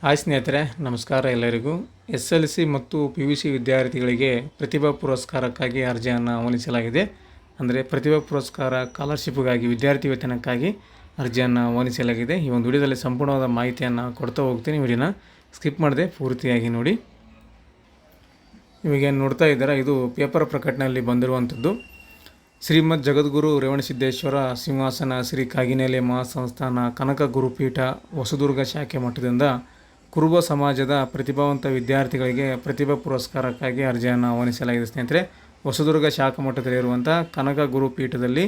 Hi ಸ್ನೇಹಿತರೆ, ನಮಸ್ಕಾರ ಎಲ್ಲರಿಗೂ. ಎಸ್ ಎಲ್ ಸಿ ಮತ್ತು ಪಿ ಯು ಸಿ ವಿದ್ಯಾರ್ಥಿಗಳಿಗೆ ಪ್ರತಿಭಾ ಪುರಸ್ಕಾರಕ್ಕಾಗಿ ಅರ್ಜಿಯನ್ನು ಆಹ್ವಾನಿಸಲಾಗಿದೆ ಅಂದರೆ ಪ್ರತಿಭಾ ಪುರಸ್ಕಾರ ಸ್ಕಾಲರ್ಶಿಪ್ಗಾಗಿ ವಿದ್ಯಾರ್ಥಿ ವೇತನಕ್ಕಾಗಿ ಅರ್ಜಿಯನ್ನು ಆಹ್ವಾನಿಸಲಾಗಿದೆ ಈ ಒಂದು ವಿಡಿಯೋದಲ್ಲಿ ಸಂಪೂರ್ಣವಾದ ಮಾಹಿತಿಯನ್ನು ಕೊಡ್ತಾ ಹೋಗ್ತೀನಿ. ವಿಡಿಯೋನ ಸ್ಕಿಪ್ ಮಾಡದೆ ಪೂರ್ತಿಯಾಗಿ ನೋಡಿ. ಏನು ನೋಡ್ತಾ ಇದ್ದೀರಾ, ಇದು ಪೇಪರ್ ಪ್ರಕಟಣೆಯಲ್ಲಿ ಬಂದಿರುವಂಥದ್ದು. ಶ್ರೀಮದ್ ಜಗದ್ಗುರು ರೇವಣಸಿದ್ದೇಶ್ವರ ಸಿಂಹಾಸನ ಶ್ರೀ ಕಾಗಿನೆಲೆ ಮಹಾಸಂಸ್ಥಾನ ಕನಕ ಗುರುಪೀಠ ಹೊಸದುರ್ಗ ಶಾಖೆ ಮಠದಿಂದ ಕುರುಬ ಸಮಾಜದ ಪ್ರತಿಭಾವಂತ ವಿದ್ಯಾರ್ಥಿಗಳಿಗೆ ಪ್ರತಿಭಾ ಪುರಸ್ಕಾರಕ್ಕಾಗಿ ಅರ್ಜಿಯನ್ನು ಆಹ್ವಾನಿಸಲಾಗಿದೆ. ಸ್ನೇಹಿತರೆ, ಹೊಸದುರ್ಗ ಶಾಖಾ ಮಠದಲ್ಲಿರುವಂಥ ಕನಕ ಗುರುಪೀಠದಲ್ಲಿ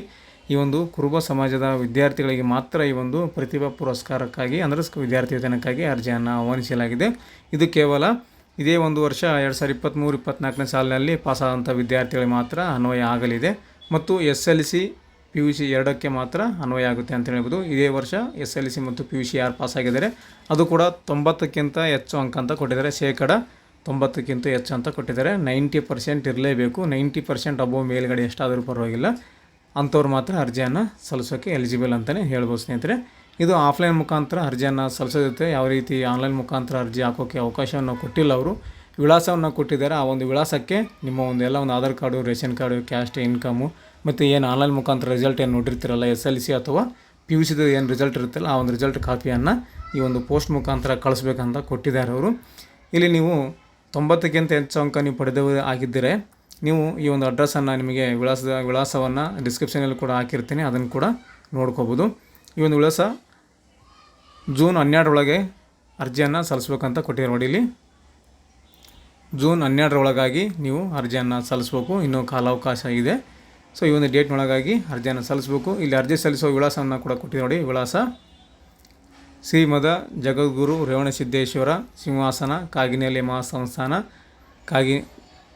ಈ ಒಂದು ಕುರುಬ ಸಮಾಜದ ವಿದ್ಯಾರ್ಥಿಗಳಿಗೆ ಮಾತ್ರ ಈ ಒಂದು ಪ್ರತಿಭಾ ಪುರಸ್ಕಾರಕ್ಕಾಗಿ ಅಂದರೆ ವಿದ್ಯಾರ್ಥಿ ವೇತನಕ್ಕಾಗಿ ಅರ್ಜಿಯನ್ನು ಆಹ್ವಾನಿಸಲಾಗಿದೆ. ಇದು ಕೇವಲ ಇದೇ ಒಂದು ವರ್ಷ, ಎರಡು ಸಾವಿರದ ಇಪ್ಪತ್ತ್ಮೂರು ಇಪ್ಪತ್ತ್ನಾಲ್ಕನೇ ಸಾಲಿನಲ್ಲಿ ಪಾಸಾದಂಥ ವಿದ್ಯಾರ್ಥಿಗಳಿಗೆ ಮಾತ್ರ ಅನ್ವಯ ಆಗಲಿದೆ. ಮತ್ತು S L C P U C ಎರಡಕ್ಕೆ ಮಾತ್ರ ಅನ್ವಯ ಆಗುತ್ತೆ ಅಂತ ಹೇಳ್ಬೋದು. ಇದೇ ವರ್ಷ ಎಸ್ ಎಲ್ ಸಿ ಮತ್ತು ಪಿ ಯು ಸಿ ಯಾರು ಪಾಸಾಗಿದ್ದಾರೆ ಅದು ಕೂಡ ತೊಂಬತ್ತಕ್ಕಿಂತ ಹೆಚ್ಚು ಅಂಕ ಅಂತ ಕೊಟ್ಟಿದ್ದಾರೆ. ಶೇಕಡ ತೊಂಬತ್ತಕ್ಕಿಂತ ಹೆಚ್ಚು ಅಂತ ಕೊಟ್ಟಿದ್ದಾರೆ. ನೈಂಟಿ ಪರ್ಸೆಂಟ್ ಇರಲೇಬೇಕು. ನೈಂಟಿ ಪರ್ಸೆಂಟ್ ಅಬೋವ್ ಮೇಲ್ಗಡೆ ಎಷ್ಟಾದರೂ ಪರವಾಗಿಲ್ಲ. ಅಂಥವ್ರು ಮಾತ್ರ ಅರ್ಜಿಯನ್ನು ಸಲ್ಲಿಸೋಕ್ಕೆ ಎಲಿಜಿಬಲ್ ಅಂತಲೇ ಹೇಳ್ಬೋದು ಸ್ನೇಹಿತರೆ. ಇದು ಆಫ್ಲೈನ್ ಮುಖಾಂತರ ಅರ್ಜಿಯನ್ನು ಸಲ್ಲಿಸೋದಿರುತ್ತೆ ಯಾವ ರೀತಿ ಆನ್ಲೈನ್ ಮುಖಾಂತರ ಅರ್ಜಿ ಹಾಕೋಕ್ಕೆ ಅವಕಾಶವನ್ನು ಕೊಟ್ಟಿಲ್ಲ ಅವರು. ವಿಳಾಸವನ್ನು ಕೊಟ್ಟಿದ್ದಾರೆ. ಆ ಒಂದು ವಿಳಾಸಕ್ಕೆ ನಿಮ್ಮ ಒಂದು ಎಲ್ಲ ಒಂದು Aadhaar card, ration card caste income ಮತ್ತು ಏನು ಆನ್ಲೈನ್ ಮುಖಾಂತರ ರಿಸಲ್ಟ್ ಏನು ನೋಡಿರ್ತೀರಲ್ಲ ಎಸ್ ಎಲ್ ಸಿ ಅಥವಾ ಪಿ ಯು ಸಿದು ಏನು ರಿಸಲ್ಟ್ ಇರುತ್ತಲ್ಲ, ಆ ಒಂದು ರಿಸಲ್ಟ್ ಕಾಪಿಯನ್ನು ಈ ಒಂದು ಪೋಸ್ಟ್ ಮುಖಾಂತರ ಕಳಿಸ್ಬೇಕಂತ ಕೊಟ್ಟಿದ್ದಾರೆ ಅವರು. ಇಲ್ಲಿ ನೀವು ತೊಂಬತ್ತಕ್ಕಿಂತ ಹೆಚ್ಚು ಅಂಕ ನೀವು ಪಡೆದವರು ಆಗಿದ್ದರೆ. ನೀವು ಈ ಒಂದು ಅಡ್ರೆಸ್ಸನ್ನು ನಿಮಗೆ ವಿಳಾಸದ ವಿಳಾಸವನ್ನು ಡಿಸ್ಕ್ರಿಪ್ಷನಲ್ಲಿ ಕೂಡ ಹಾಕಿರ್ತೀನಿ, ಅದನ್ನು ಕೂಡ ನೋಡ್ಕೋಬೋದು. ಈ ಒಂದು ವಿಳಾಸ ಜೂನ್ ಹನ್ನೆರಡರೊಳಗೆ ಅರ್ಜಿಯನ್ನು ಸಲ್ಲಿಸ್ಬೇಕಂತ ಕೊಟ್ಟಿದ್ದಾರೆ ನೋಡಿ ಇಲ್ಲಿ. ಜೂನ್ ಹನ್ನೆರಡರೊಳಗಾಗಿ ನೀವು ಅರ್ಜಿಯನ್ನು ಸಲ್ಲಿಸ್ಬೇಕು, ಇನ್ನೂ ಕಾಲಾವಕಾಶ ಇದೆ. ಸೊ ಈ ಒಂದು ಡೇಟ್ನೊಳಗಾಗಿ ಅರ್ಜಿಯನ್ನು ಸಲ್ಲಿಸಬೇಕು. ಇಲ್ಲಿ ಅರ್ಜಿ ಸಲ್ಲಿಸುವ ವಿಳಾಸವನ್ನು ಕೂಡ ಕೊಟ್ಟಿದೆ ನೋಡಿ. ವಿಳಾಸ ಶ್ರೀಮದ ಜಗದ್ಗುರು ರೇವಣಸಿದ್ದೇಶ್ವರ ಸಿಂಹಾಸನ, ಕಾಗಿನೆಲೆ ಮಹಾಸಂಸ್ಥಾನ, ಕಾಗಿ,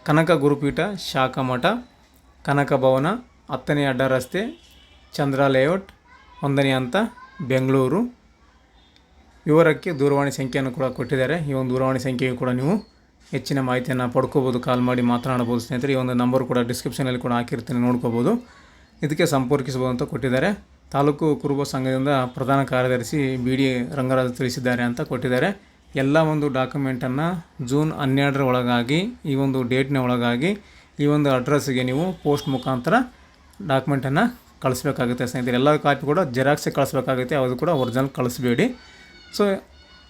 ಕನಕ ಗುರುಪೀಠ ಶಾಖಾ ಮಠ ಕನಕ ಭವನ, ಹತ್ತನೇ ಅಡ್ಡ ರಸ್ತೆ, ಚಂದ್ರ ಲೇಔಟ್, ಒಂದನೇ ಹಂತ ಬೆಂಗಳೂರು. ವಿವರಕ್ಕೆ ದೂರವಾಣಿ ಸಂಖ್ಯೆಯನ್ನು ಕೂಡ ಕೊಟ್ಟಿದ್ದಾರೆ. ಈ ಒಂದು ದೂರವಾಣಿ ಸಂಖ್ಯೆಯು ಕೂಡ ನೀವು ಹೆಚ್ಚಿನ ಮಾಹಿತಿಯನ್ನು ಪಡ್ಕೋಬೋದು ಕಾಲ್ ಮಾಡಿ ಮಾತನಾಡ್ಬೋದು ಸ್ನೇಹಿತರೆ. ಈ ಒಂದು ನಂಬರ್ ಕೂಡ ಡಿಸ್ಕ್ರಿಪ್ಷನಲ್ಲಿ ಕೂಡ ಹಾಕಿರ್ತೀನಿ, ನೋಡ್ಕೋಬೋದು. ಇದಕ್ಕೆ ಸಂಪರ್ಕಿಸಬಹುದು ಅಂತ ಕೊಟ್ಟಿದ್ದಾರೆ. ತಾಲೂಕು ಕುರುಬ ಸಂಘದಿಂದ ಪ್ರಧಾನ ಕಾರ್ಯದರ್ಶಿ ಬಿ ಡಿ ರಂಗರಾಜ್ ತಿಳಿಸಿದ್ದಾರೆ ಅಂತ ಕೊಟ್ಟಿದ್ದಾರೆ. ಎಲ್ಲ ಒಂದು ಡಾಕ್ಯುಮೆಂಟನ್ನು ಜೂನ್ ಹನ್ನೆರಡರ ಒಳಗಾಗಿ, ಈ ಒಂದು ಡೇಟ್ನ ಒಳಗಾಗಿ, ಈ ಒಂದು ಅಡ್ರೆಸ್ಗೆ ನೀವು ಪೋಸ್ಟ್ ಮುಖಾಂತರ ಡಾಕ್ಯುಮೆಂಟನ್ನು ಕಳಿಸ್ಬೇಕಾಗುತ್ತೆ ಸ್ನೇಹಿತರೆ. ಎಲ್ಲ ಕಾಪಿ ಕೂಡ ಜೆರಾಕ್ಸ್ ಕಳಿಸ್ಬೇಕಾಗುತ್ತೆ ಅದು ಕೂಡ original ಕಳಿಸ್ಬೇಡಿ. So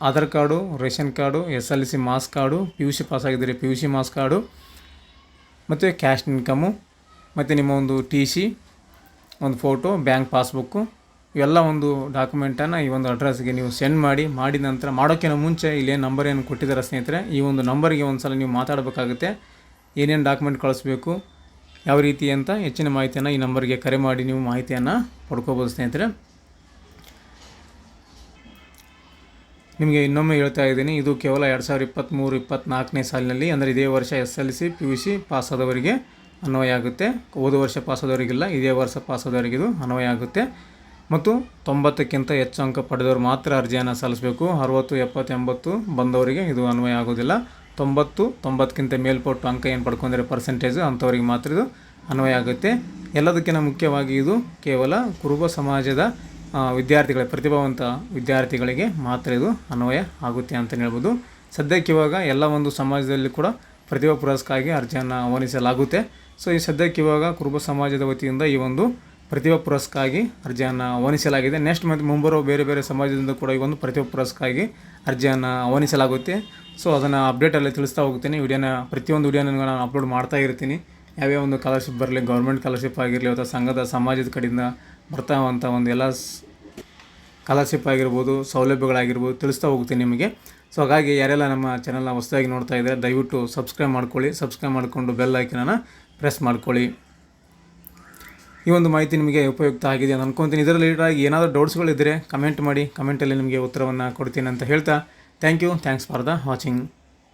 Aadhaar card, ration card, S L C marks card, P U C pass ಆಗಿದ್ದರೆ P U C marks card, ಮತ್ತು ಕ್ಯಾಶ್ ಇನ್ಕಮು ಮತ್ತು ನಿಮ್ಮ ಒಂದು ಟಿ ಸಿ, ಒಂದು ಫೋಟೋ, ಬ್ಯಾಂಕ್ ಪಾಸ್ಬುಕ್ಕು, ಇವೆಲ್ಲ ಒಂದು ಡಾಕ್ಯುಮೆಂಟನ್ನು ಈ ಒಂದು ಅಡ್ರೆಸ್ಗೆ ನೀವು ಸೆಂಡ್ ಮಾಡಿ, ಮಾಡಿದ ನಂತರ ಮಾಡೋಕ್ಕಿಂತ ಮುಂಚೆ ಇಲ್ಲೇನು ನಂಬರ್ ಏನು ಕೊಟ್ಟಿದ್ದಾರೆ ಸ್ನೇಹಿತರೆ, ಈ ಒಂದು ನಂಬರ್ಗೆ ಒಂದು ಸಲ ನೀವು ಮಾತಾಡಬೇಕಾಗುತ್ತೆ. ಏನೇನು ಡಾಕ್ಯುಮೆಂಟ್ ಕಳಿಸ್ಬೇಕು, ಯಾವ ರೀತಿ ಅಂತ ಹೆಚ್ಚಿನ ಮಾಹಿತಿಯನ್ನು ಈ ನಂಬರ್ಗೆ ಕರೆ ಮಾಡಿ ನೀವು ಮಾಹಿತಿಯನ್ನು ಪಡ್ಕೋಬೋದು ಸ್ನೇಹಿತರೆ. ನಿಮಗೆ ಇನ್ನೊಮ್ಮೆ ಹೇಳ್ತಾ ಇದ್ದೀನಿ, ಇದು ಕೇವಲ ಎರಡು ಸಾವಿರದ ಇಪ್ಪತ್ತ್ಮೂರು ಇಪ್ಪತ್ತ್ನಾಲ್ಕನೇ ಸಾಲಿನಲ್ಲಿ, ಅಂದರೆ ಇದೇ ವರ್ಷ S L C P U C pass ಆದವರಿಗೆ ಅನ್ವಯ ಆಗುತ್ತೆ. ಹೋದ ವರ್ಷ ಪಾಸ್ ಆದವರಿಗಿಲ್ಲ, ಇದೇ ವರ್ಷ ಪಾಸ್ ಆದವರಿಗೆ ಇದು ಅನ್ವಯ ಆಗುತ್ತೆ. ಮತ್ತು ತೊಂಬತ್ತಕ್ಕಿಂತ ಹೆಚ್ಚು ಅಂಕ ಪಡೆದವರು ಮಾತ್ರ ಅರ್ಜಿಯನ್ನು ಸಲ್ಲಿಸಬೇಕು. ಅರುವತ್ತು ಎಪ್ಪತ್ತು ಎಂಬತ್ತು ಬಂದವರಿಗೆ ಇದು ಅನ್ವಯ ಆಗೋದಿಲ್ಲ. ತೊಂಬತ್ತು, ತೊಂಬತ್ತಕ್ಕಿಂತ ಮೇಲ್ಪಟ್ಟು ಅಂಕ ಏನು ಪಡ್ಕೊಂಡಿರೋ ಪರ್ಸೆಂಟೇಜು ಅಂಥವ್ರಿಗೆ ಮಾತ್ರ ಇದು ಅನ್ವಯ ಆಗುತ್ತೆ. ಎಲ್ಲದಕ್ಕಿಂತ ಮುಖ್ಯವಾಗಿ ಇದು ಕೇವಲ ಕುರುಬ ಸಮಾಜದ ವಿದ್ಯಾರ್ಥಿಗಳ ಪ್ರತಿಭಾವಂತ ವಿದ್ಯಾರ್ಥಿಗಳಿಗೆ ಮಾತ್ರ ಇದು ಅನ್ವಯ ಆಗುತ್ತೆ ಅಂತಲೇ ಹೇಳ್ಬೋದು. ಸದ್ಯಕ್ಕೆ ಇವಾಗ ಎಲ್ಲ ಒಂದು ಸಮಾಜದಲ್ಲಿ ಕೂಡ ಪ್ರತಿಭಾ ಪುರಸ್ಕಾರಕ್ಕೆ ಅರ್ಜಿಯನ್ನು ಆಹ್ವಾನಿಸಲಾಗುತ್ತೆ. ಸೊ ಈ ಸದ್ಯಕ್ಕೆ ಇವಾಗ ಕುರುಬ ಸಮಾಜದ ವತಿಯಿಂದ ಈ ಒಂದು ಪ್ರತಿಭಾ ಪುರಸ್ಕಾರಕ್ಕೆ ಅರ್ಜಿಯನ್ನು ಆಹ್ವಾನಿಸಲಾಗಿದೆ. ನೆಕ್ಸ್ಟ್ ಮತ್ತು ಮುಂಬರುವ ಬೇರೆ ಬೇರೆ ಸಮಾಜದಿಂದ ಕೂಡ ಈ ಒಂದು ಪ್ರತಿಭಾ ಪುರಸ್ಕಾರಕ್ಕೆ ಅರ್ಜಿಯನ್ನು ಆಹ್ವಾನಿಸಲಾಗುತ್ತೆ. ಸೊ ಅದನ್ನು ಅಪ್ಡೇಟಲ್ಲಿ ತಿಳಿಸ್ತಾ ಹೋಗ್ತೀನಿ. ವಿಡಿಯೋನ, ಪ್ರತಿಯೊಂದು ವಿಡಿಯೋನ ನಾನು ಅಪ್ಲೋಡ್ ಮಾಡ್ತಾ ಇರ್ತೀನಿ. ಯಾವ್ಯಾವ ಒಂದು ಸ್ಕಾಲರ್ಶಿಪ್ ಬರಲಿ ಗೌರ್ಮೆಂಟ್ ಸ್ಕಾಲರ್ಶಿಪ್ ಆಗಿರಲಿ, ಅಥವಾ ಸಂಘದ, ಸಮಾಜದ ಕಡೆಯಿಂದ ಬರ್ತಾವಂಥ ಒಂದು ಎಲ್ಲ ಸ್ಕಾಲರ್ಶಿಪ್ ಆಗಿರ್ಬೋದು, ಸೌಲಭ್ಯಗಳಾಗಿರ್ಬೋದು ತಿಳಿಸ್ತಾ ಹೋಗ್ತೀನಿ ನಿಮಗೆ. ಸೊ ಹಾಗಾಗಿ ಯಾರೆಲ್ಲ ನಮ್ಮ ಚಾನಲ್ನ ಹೊಸದಾಗಿ ನೋಡ್ತಾ ಇದ್ದಾರೆ ದಯವಿಟ್ಟು ಸಬ್ಸ್ಕ್ರೈಬ್ ಮಾಡ್ಕೊಳ್ಳಿ. ಸಬ್ಸ್ಕ್ರೈಬ್ ಮಾಡಿಕೊಂಡು ಬೆಲ್ ಐಕನನ್ನು ಪ್ರೆಸ್ ಮಾಡ್ಕೊಳ್ಳಿ. ಈ ಒಂದು ಮಾಹಿತಿ ನಿಮಗೆ ಉಪಯುಕ್ತ ಆಗಿದೆ ಅಂತ ಅನ್ಕೊತೀನಿ. ಇದರಲ್ಲಿ ರಿಲೇಟಾಗಿ ಏನಾದರೂ ಡೌಟ್ಸ್ಗಳಿದ್ದರೆ ಕಮೆಂಟ್ ಮಾಡಿ. ಕಮೆಂಟಲ್ಲಿ ನಿಮಗೆ ಉತ್ತರವನ್ನು ಕೊಡ್ತೀನಿ ಅಂತ ಹೇಳ್ತಾ. Thank you thanks for the watching